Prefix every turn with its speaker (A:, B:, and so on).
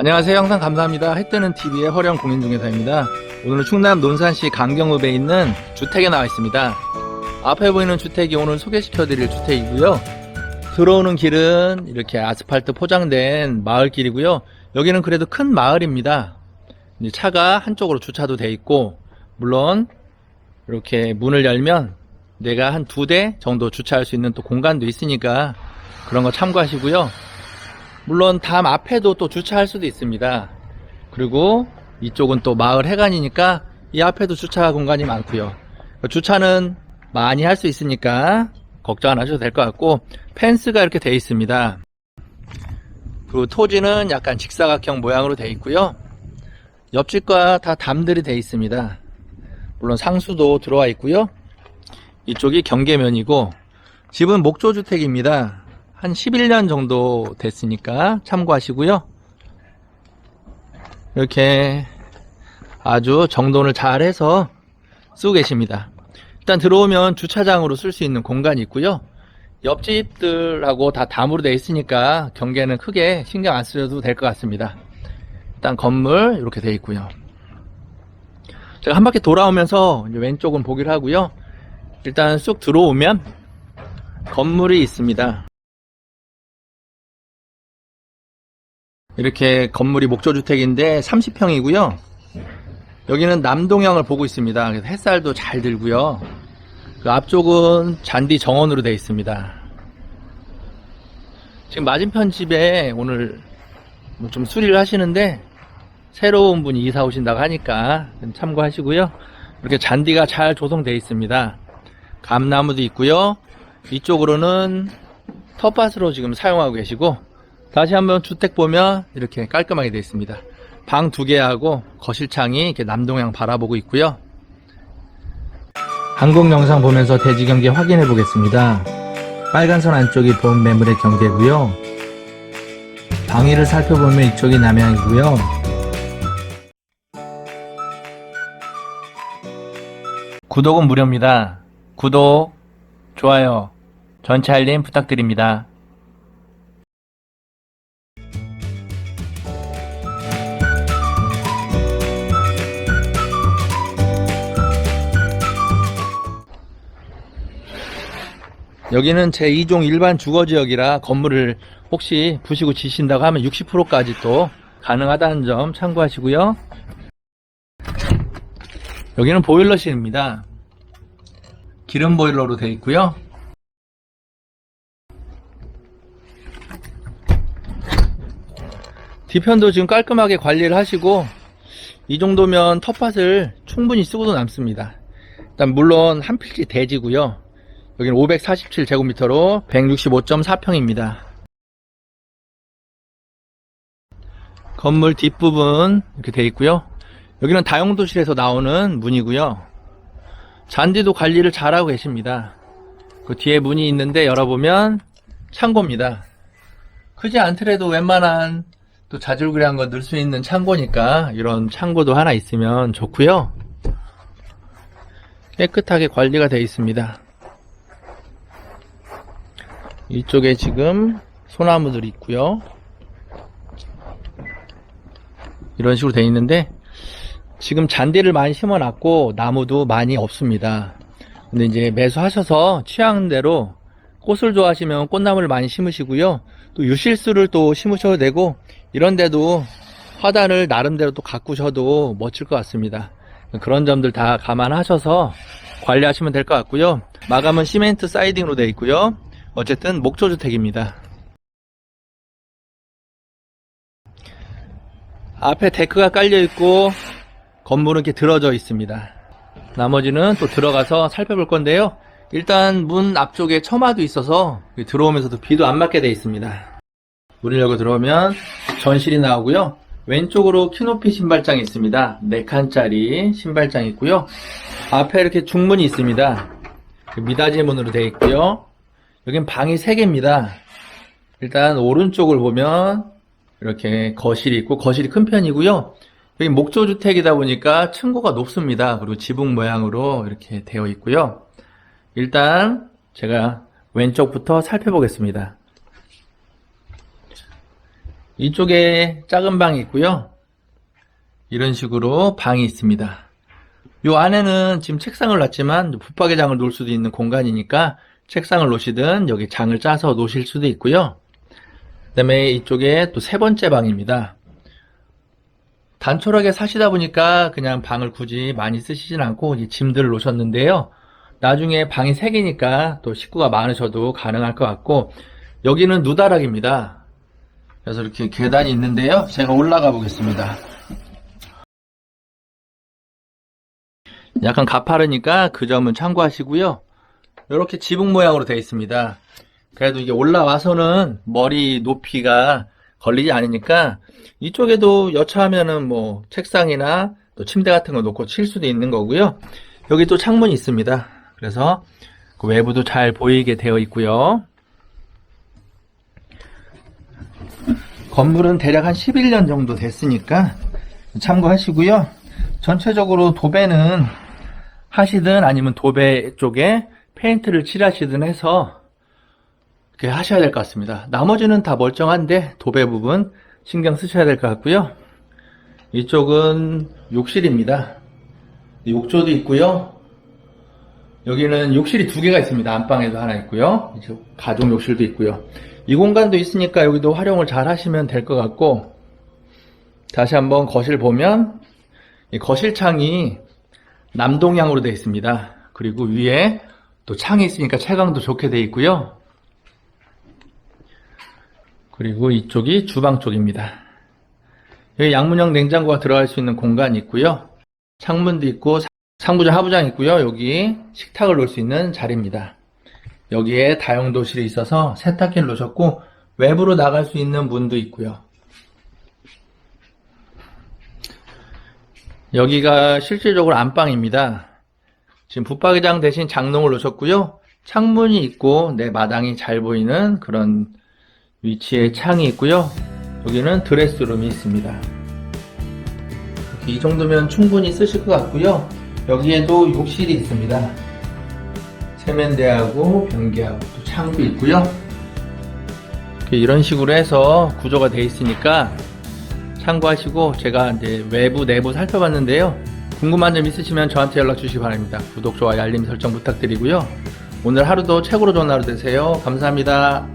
A: 안녕하세요. 항상 감사합니다. 해뜨는 TV의 허령 공인중개사입니다. 오늘은 충남 논산시 강경읍에 있는 주택에 나와 있습니다. 앞에 보이는 주택이 오늘 소개시켜드릴 주택이고요. 들어오는 길은 이렇게 아스팔트 포장된 마을길이고요. 여기는 그래도 큰 마을입니다. 차가 한쪽으로 주차도 돼 있고, 물론 이렇게 문을 열면 내가 한 두 대 정도 주차할 수 있는 또 공간도 있으니까 그런 거 참고하시고요. 물론 담 앞에도 또 주차할 수도 있습니다. 그리고 이쪽은 또 마을 해관이니까 이 앞에도 주차 공간이 많고요. 주차는 많이 할 수 있으니까 걱정 안 하셔도 될 것 같고 펜스가 이렇게 돼 있습니다. 그리고 토지는 약간 직사각형 모양으로 돼 있고요. 옆집과 다 담들이 돼 있습니다. 물론 상수도 들어와 있고요. 이쪽이 경계면이고 집은 목조주택입니다. 한 11년 정도 됐으니까 참고하시고요. 이렇게 아주 정돈을 잘 해서 쓰고 계십니다. 일단 들어오면 주차장으로 쓸 수 있는 공간이 있고요. 옆집들하고 다 담으로 되어 있으니까 경계는 크게 신경 안 쓰셔도 될 것 같습니다. 일단 건물 이렇게 되어 있고요. 제가 한 바퀴 돌아오면서 왼쪽은 보기를 하고요. 일단 쑥 들어오면 건물이 있습니다. 이렇게 건물이 목조주택인데 30평이고요. 여기는 남동향을 보고 있습니다. 그래서 햇살도 잘 들고요. 그 앞쪽은 잔디 정원으로 되어 있습니다. 지금 맞은편 집에 오늘 뭐 좀 수리를 하시는데 새로운 분이 이사 오신다고 하니까 좀 참고하시고요. 이렇게 잔디가 잘 조성되어 있습니다. 감나무도 있고요. 이쪽으로는 텃밭으로 지금 사용하고 계시고 다시 한번 주택 보면 이렇게 깔끔하게 되어 있습니다. 방 두 개하고 거실창이 이렇게 남동향 바라보고 있고요. 항공 영상 보면서 대지 경계 확인해 보겠습니다. 빨간 선 안쪽이 본 매물의 경계고요. 방위를 살펴보면 이쪽이 남향이고요. 구독은 무료입니다. 구독, 좋아요, 전체 알림 부탁드립니다. 여기는 제 2종 일반 주거지역이라 건물을 혹시 부시고 지신다고 하면 60%까지 또 가능하다는 점 참고하시고요. 여기는 보일러실입니다. 기름 보일러로 되어 있고요. 뒤편도 지금 깔끔하게 관리를 하시고 이 정도면 텃밭을 충분히 쓰고도 남습니다. 일단 물론 한 필지 대지고요. 여기는 547제곱미터로 165.4평입니다. 건물 뒷부분 이렇게 되어 있고요. 여기는 다용도실에서 나오는 문이고요. 잔디도 관리를 잘하고 계십니다. 그 뒤에 문이 있는데 열어보면 창고입니다. 크지 않더라도 웬만한 또 자질구레한 거 넣을 수 있는 창고니까 이런 창고도 하나 있으면 좋고요. 깨끗하게 관리가 되어 있습니다. 이쪽에 지금 소나무들이 있고요. 이런 식으로 되어 있는데 지금 잔디를 많이 심어 놨고 나무도 많이 없습니다. 근데 이제 매수하셔서 취향대로 꽃을 좋아하시면 꽃나무를 많이 심으시고요. 또 유실수를 또 심으셔도 되고 이런데도 화단을 나름대로 또 가꾸셔도 멋질 것 같습니다. 그런 점들 다 감안하셔서 관리하시면 될 것 같고요. 마감은 시멘트 사이딩으로 되어 있고요. 어쨌든 목조주택입니다. 앞에 데크가 깔려 있고 건물은 이렇게 들어져 있습니다. 나머지는 또 들어가서 살펴볼 건데요. 일단 문 앞쪽에 처마도 있어서 들어오면서도 비도 안 맞게 되어 있습니다. 문을 열고 들어오면 전실이 나오고요. 왼쪽으로 키높이 신발장이 있습니다. 4칸짜리 신발장이 있고요. 앞에 이렇게 중문이 있습니다. 미닫이 문으로 되어 있고요. 여긴 방이 3개입니다. 일단 오른쪽을 보면 이렇게 거실이 있고 거실이 큰 편이고요. 여기 목조주택이다 보니까 층고가 높습니다. 그리고 지붕 모양으로 이렇게 되어 있고요. 일단 제가 왼쪽부터 살펴보겠습니다. 이쪽에 작은 방이 있고요. 이런 식으로 방이 있습니다. 요 안에는 지금 책상을 놨지만 붙박이장을 놓을 수도 있는 공간이니까 책상을 놓으시든 여기 장을 짜서 놓으실 수도 있고요. 그 다음에 이쪽에 또 세 번째 방입니다. 단촐하게 사시다 보니까 그냥 방을 굳이 많이 쓰시진 않고 이제 짐들을 놓으셨는데요. 나중에 방이 세 개니까 또 식구가 많으셔도 가능할 것 같고 여기는 누다락입니다. 그래서 이렇게 계단이 있는데요. 제가 올라가 보겠습니다. 약간 가파르니까 그 점은 참고하시고요. 이렇게 지붕 모양으로 되어 있습니다. 그래도 이게 올라와서는 머리 높이가 걸리지 않으니까 이쪽에도 여차하면은 뭐 책상이나 또 침대 같은 거 놓고 칠 수도 있는 거고요. 여기 또 창문이 있습니다. 그래서 그 외부도 잘 보이게 되어 있고요. 건물은 대략 한 11년 정도 됐으니까 참고하시고요. 전체적으로 도배는 하시든 아니면 도배 쪽에 페인트를 칠하시든 해서 그렇게 하셔야 될 것 같습니다. 나머지는 다 멀쩡한데 도배 부분 신경 쓰셔야 될 것 같고요. 이쪽은 욕실입니다. 욕조도 있고요. 여기는 욕실이 두 개가 있습니다. 안방에도 하나 있고요. 이제 가족 욕실도 있고요. 이 공간도 있으니까 여기도 활용을 잘 하시면 될 것 같고 다시 한번 거실 보면 이 거실 창이 남동향으로 되어 있습니다. 그리고 위에 또 창이 있으니까 채광도 좋게 되어 있고요. 그리고 이쪽이 주방 쪽입니다. 여기 양문형 냉장고가 들어갈 수 있는 공간이 있고요. 창문도 있고 상부장 하부장 있고요. 여기 식탁을 놓을 수 있는 자리입니다. 여기에 다용도실이 있어서 세탁기를 놓으셨고 외부로 나갈 수 있는 문도 있고요. 여기가 실질적으로 안방입니다. 지금 붙박이장 대신 장롱을 놓으셨고요. 창문이 있고 내 마당이 잘 보이는 그런 위치에 창이 있고요. 여기는 드레스룸이 있습니다. 이 정도면 충분히 쓰실 것 같고요. 여기에도 욕실이 있습니다. 세면대하고 변기하고 또 창도 있고요. 이런 식으로 해서 구조가 되어 있으니까 참고하시고 제가 이제 외부 내부 살펴봤는데요. 궁금한 점 있으시면 저한테 연락 주시기 바랍니다. 구독, 좋아요, 알림 설정 부탁드리고요. 오늘 하루도 최고로 좋은 하루 되세요. 감사합니다.